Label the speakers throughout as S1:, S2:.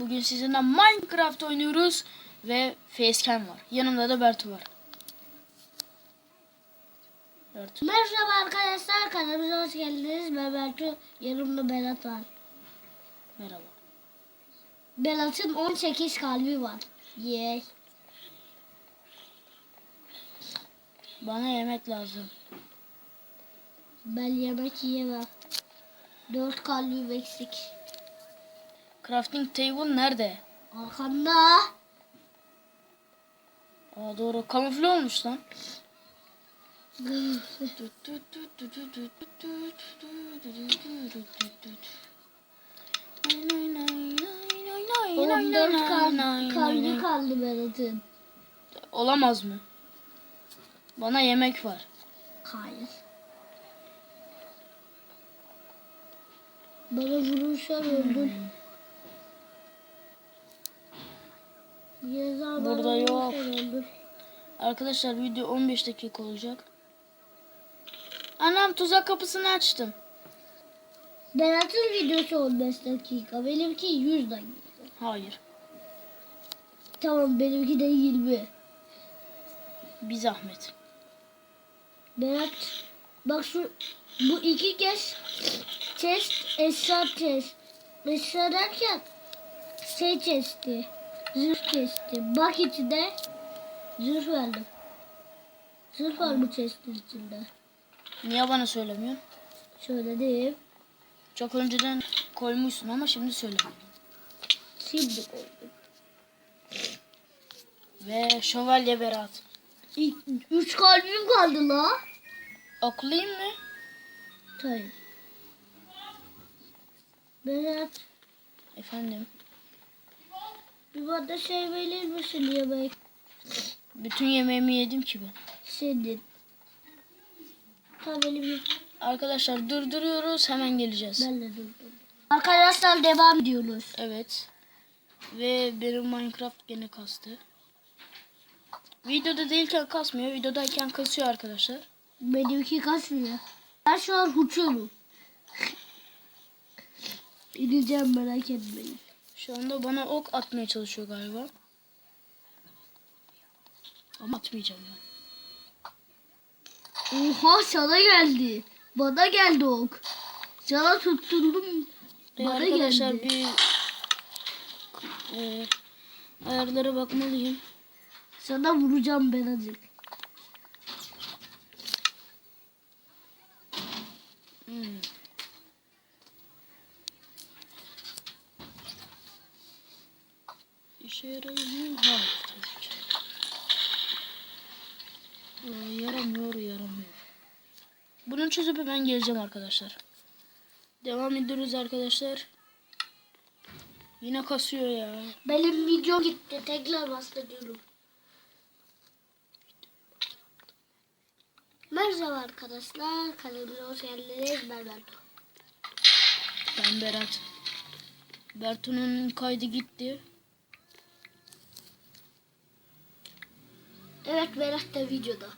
S1: Bugün sizinle Minecraft oynuyoruz ve Facecam var. Yanımda da Bertu var. Bertu.
S2: Merhaba arkadaşlar kanalımıza hoş geldiniz. Ben Bertu. Yanımda Berat var.
S1: Merhaba.
S2: Berat'ın 18 kalbi var. Yey.
S1: Bana yemek lazım.
S2: Ben yemek yiyemem. 4 kalbim eksik.
S1: Crafting table nerede?
S2: Arkanda.
S1: Aa doğru. Kamufle olmuş lan.
S2: Oğlum 4 kalbi, kalbi kaldı Berat'ın.
S1: Olamaz mı? Bana yemek var.
S2: Hayır. Bana vurursan öldür. Ceza bana
S1: Burada yok. Arkadaşlar video 15 dakika olacak. Anam tuzak kapısını açtım.
S2: Berat'ın videosu 15 dakika. Benimki 100 dakika.
S1: Hayır.
S2: Tamam benimki de 20.
S1: Bir zahmet.
S2: Berat bak şu bu iki kez test esra test. Esra derken şey testi. Zırh testi. Bak içinde zırh verdim. Zırh var bu testin içinde.
S1: Niye bana söylemiyorsun?
S2: Şöyle diyeyim.
S1: Çok önceden koymuşsun ama şimdi söylemiyorsun.
S2: Şimdi koydum.
S1: Ve şövalye Berat.
S2: İlk, üç kalbim kaldı la.
S1: Oklayayım mı?
S2: Tabii. Berat
S1: Efendim.
S2: Bir bana şey verir misin yemek?
S1: Bütün yemeğimi yedim ki ben.
S2: Senin. Tamam benim
S1: Arkadaşlar durduruyoruz hemen geleceğiz.
S2: Ben de durdum. Arkadaşlar devam ediyoruz.
S1: Evet. Ve benim Minecraft gene kastı. Videoda değilken kasmıyor. Videodayken kasıyor arkadaşlar.
S2: Benimki kasmıyor. Ben şu an uçuyorum. İneceğim merak etmeyin.
S1: Şu anda bana ok atmaya çalışıyor galiba. Ama atmayacağım ya.
S2: Oha sana geldi. Bana geldi ok. Sana tutturdum. Bana
S1: arkadaşlar
S2: geldi.
S1: bir e, ayarlara bakmalıyım.
S2: Sana vuracağım ben azıcık.
S1: Hmm. Mu? Hayır yaramıyor, yaramıyor. Bunun çözüp ben geleceğim arkadaşlar. Devam ediyoruz arkadaşlar. Yine kasıyor ya.
S2: Benim video gitti. Tekrar bahsediyorum. Merhaba arkadaşlar. Kanalıma hoş geldiniz. Ben Bertu.
S1: Ben Berat. Bertu'nun kaydı gitti.
S2: Evet Berat da videoda.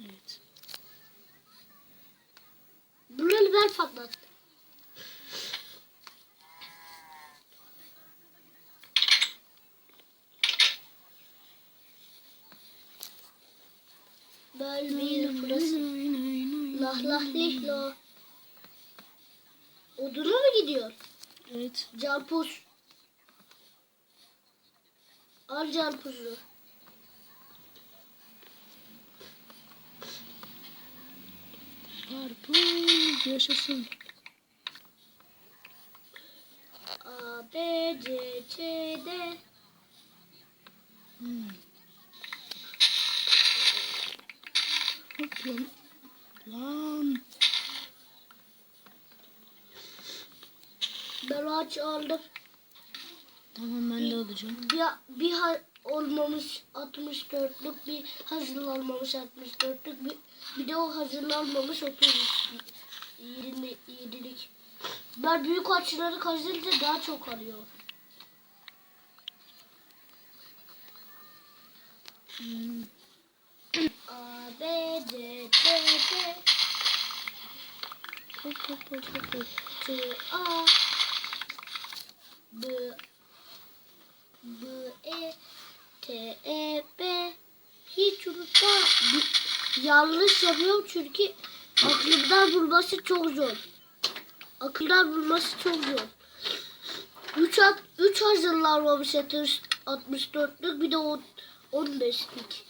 S1: Evet.
S2: Bunu ben patlattım. Bölmeyin burası. Lah lah lih lah. Oduna mı gidiyor?
S1: Evet.
S2: Carpuz. Al carpuzu.
S1: Karpuz yaşasın.
S2: A, B, C, C, D.
S1: Hmm. Hop lan. Lan.
S2: Ben ağaç aldım.
S1: Tamam ben de alacağım.
S2: Bir, bir olmamış 64'lük bir hazırlanmamış 64'lük bir, bir de o hazırlanmamış 30 7'lik. Ben büyük ağaçları kazınca daha çok alıyor.
S1: Hmm.
S2: A, B, C, D, D,
S1: Hop hop hop hop
S2: C, A, B, Da bir- yanlış yapıyorum çünkü aklımdan bulması çok zor. Aklımdan bulması çok zor. 3 at, 3 hazırlanmamış atış 64'lük bir de on- 15'lik.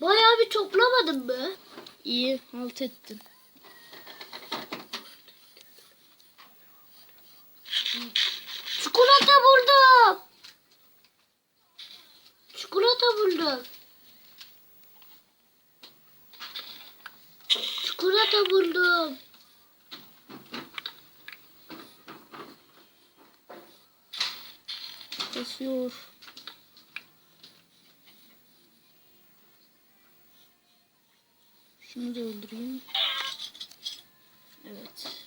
S2: Bayağı bir toplamadın mı?
S1: İyi halt ettin.
S2: Çikolata buldum. Buldum. Çikolata buldum.
S1: Basıyor. Şunu da öldüreyim. Evet.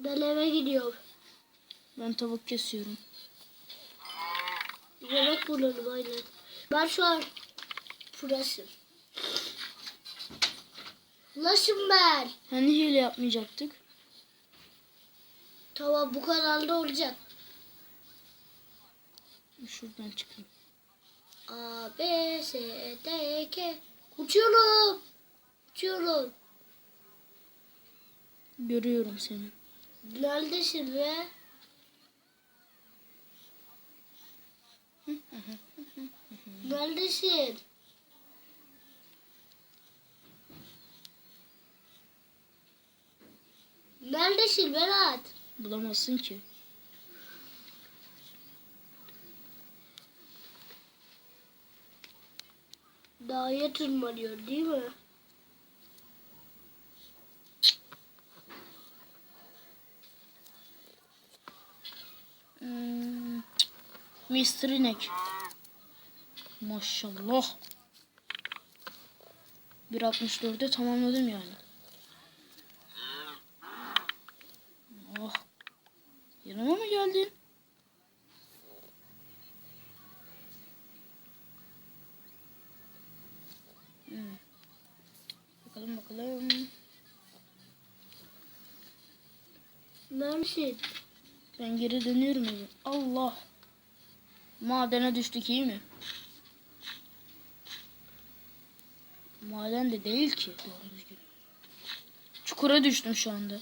S2: Ben eve gidiyorum.
S1: Ben tavuk kesiyorum.
S2: Yemek bulalım aynen. Ben şu an burasım. Ulaşım ben.
S1: Hani hile yapmayacaktık?
S2: Tamam bu kanalda olacak.
S1: Şuradan çıkayım.
S2: A, B, S, D, K. Uçuyorum. Uçuyorum.
S1: Görüyorum seni.
S2: Neredesin be? Neredesin? Neredesin Berat?
S1: Bulamazsın ki.
S2: Dağa tırmanıyor değil mi?
S1: Hmm. Mr. İnek. Maşallah. 1.64'e tamamladım yani. Oh. Yanıma mı geldin? Hmm. Bakalım bakalım.
S2: Neredesin?
S1: Ben geri dönüyorum. Allah. Madene düştük iyi mi? Maden de değil ki doğru düzgün. Çukura düştüm şu anda.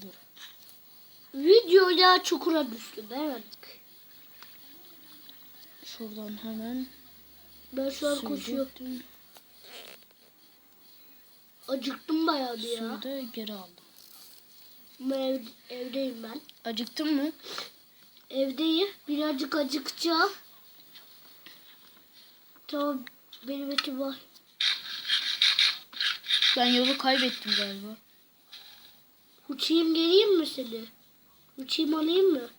S1: Dur.
S2: Videoya çukura düştüm evet.
S1: Şuradan hemen
S2: Ben şu an
S1: döktüm.
S2: Acıktım bayağı bir ya.
S1: Suyu da geri aldım.
S2: Ben ev, evdeyim ben.
S1: Acıktın mı?
S2: Evdeyim. Birazcık acıkacağım. Tamam benim etim var.
S1: Ben yolu kaybettim galiba.
S2: Uçayım geleyim mi seni? Uçayım alayım mı?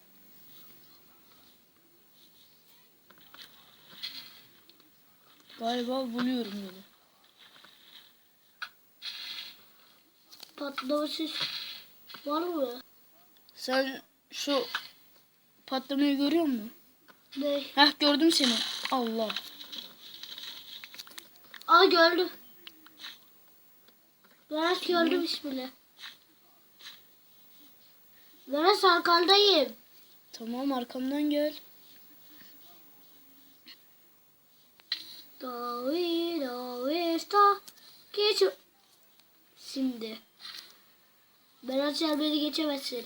S1: Galiba buluyorum yolu.
S2: Patlama ses var mı?
S1: Sen şu patlamayı görüyor musun?
S2: Ne?
S1: Heh gördüm seni. Allah.
S2: Aa gördüm. Berat gördüm ismini. Berat arkandayım.
S1: Tamam arkamdan gel.
S2: Davi davi sta. Geç. Şimdi. Berat sen beni geçemezsin.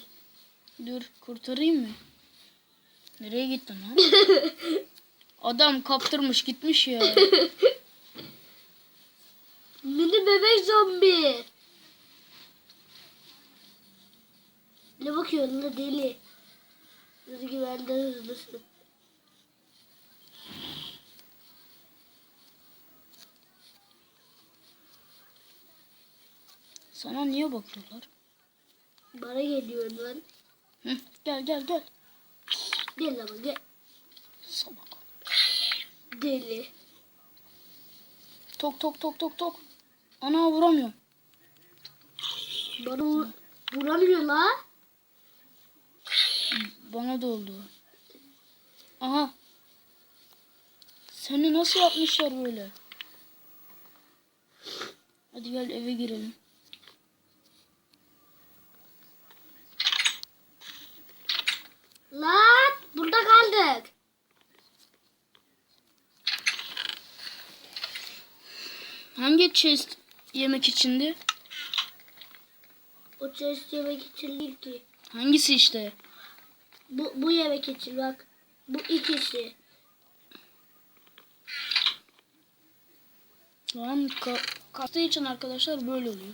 S1: Dur kurtarayım mı? Nereye gittin lan? Adam kaptırmış gitmiş ya.
S2: Mini bebek zombi. Ne bakıyorsun la deli? Rüzgü benden hızlısın.
S1: Sana niye bakıyorlar?
S2: Bana geliyor lan.
S1: Hı, gel gel gel.
S2: Gel ama gel.
S1: Salak.
S2: Deli.
S1: Tok tok tok tok tok. Ana vuramıyorum.
S2: Bana vur vuramıyor la.
S1: Bana da oldu. Aha. Seni nasıl yapmışlar böyle? Hadi gel eve girelim.
S2: Lan burada kaldık.
S1: Hangi chest yemek içindi?
S2: O chest yemek için değil ki.
S1: Hangisi işte?
S2: Bu, bu yemek için bak. Bu ikisi.
S1: Tamam ka kasta için arkadaşlar böyle oluyor.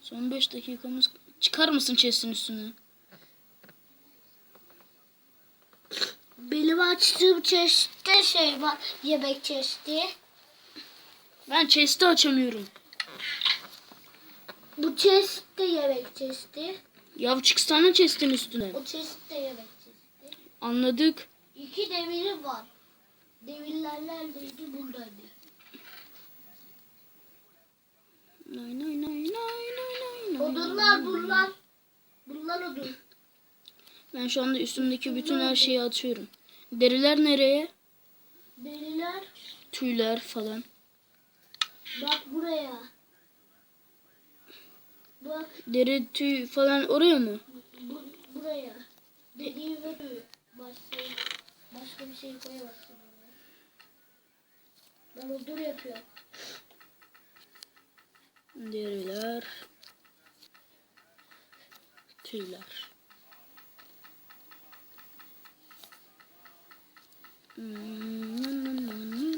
S1: Son 5 dakikamız. Çıkar mısın chest'in üstüne?
S2: Benim açtığım chest'te şey var. Yemek chest'i.
S1: Ben chest'i açamıyorum.
S2: Bu chest'te yemek chest'i.
S1: Ya çıksana chest'in üstüne.
S2: O chest'te yemek chest'i.
S1: Anladık.
S2: İki demirim var. Demirler neredeydi? Buradaydı.
S1: Nay nay nay nay nay nay nay.
S2: Odunlar bunlar. Bunlar odun.
S1: Ben şu anda üstümdeki bütün her şeyi atıyorum. Deriler nereye?
S2: Deriler
S1: Tüyler falan.
S2: bak buraya. Bak
S1: Deri tüy falan oraya mı?
S2: bu, buraya. Dediğim ve bu. Başka, başka bir şey koyamazsın. Ben odun yapıyorum.
S1: Deriler. Tüyler. Anam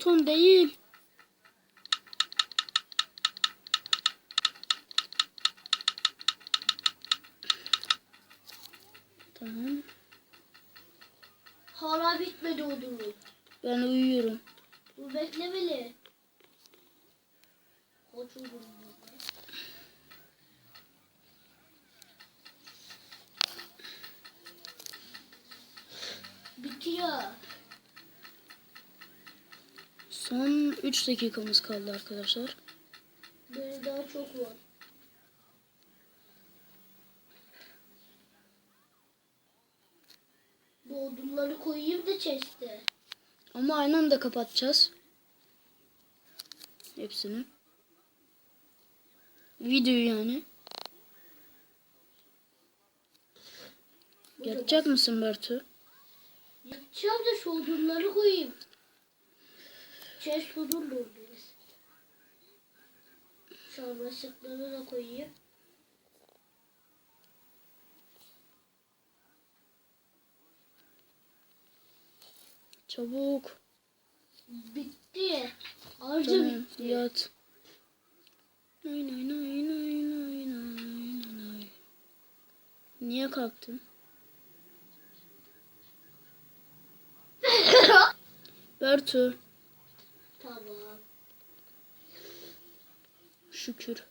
S1: buton değil. Tamam.
S2: Hala bitmedi odunum.
S1: Ben uyuyorum.
S2: Bu beklemeli. Koç odunum. Bitiyor.
S1: Son 3 dakikamız kaldı arkadaşlar.
S2: Böyle daha çok var. Bu odunları koyayım da chest'e.
S1: Ama aynı anda kapatacağız. Hepsini. Videoyu yani. Yatacak mısın Bertu?
S2: Yatacağım da şu odunları koyayım. Chest odun doldururuz. Sarmaşıkları da koyayım.
S1: Çabuk.
S2: Bitti. Harca
S1: Tamam,
S2: bitti.
S1: yat. Nay nay nay nay nay nay nay. Niye kalktın? Bertu.
S2: Tamam.
S1: Şükür.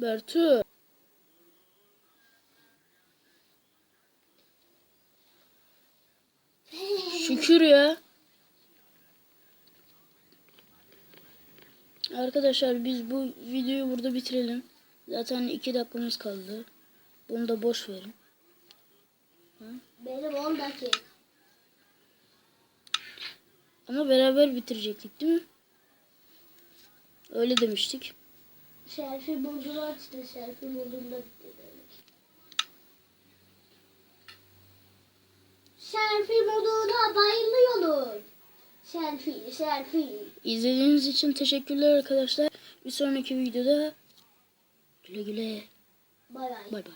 S1: Bertu. Şükür ya. Arkadaşlar biz bu videoyu burada bitirelim. Zaten iki dakikamız kaldı. Bunu da boş verin.
S2: Benim 10 dakika.
S1: Ama beraber bitirecektik değil mi? Öyle demiştik.
S2: Selfie modunu açtı. Selfie modunda bitti demek. Selfie moduna bayılıyorum. Selfie, selfie.
S1: İzlediğiniz için teşekkürler arkadaşlar. Bir sonraki videoda güle güle.
S2: Bay bay.
S1: Bay bay.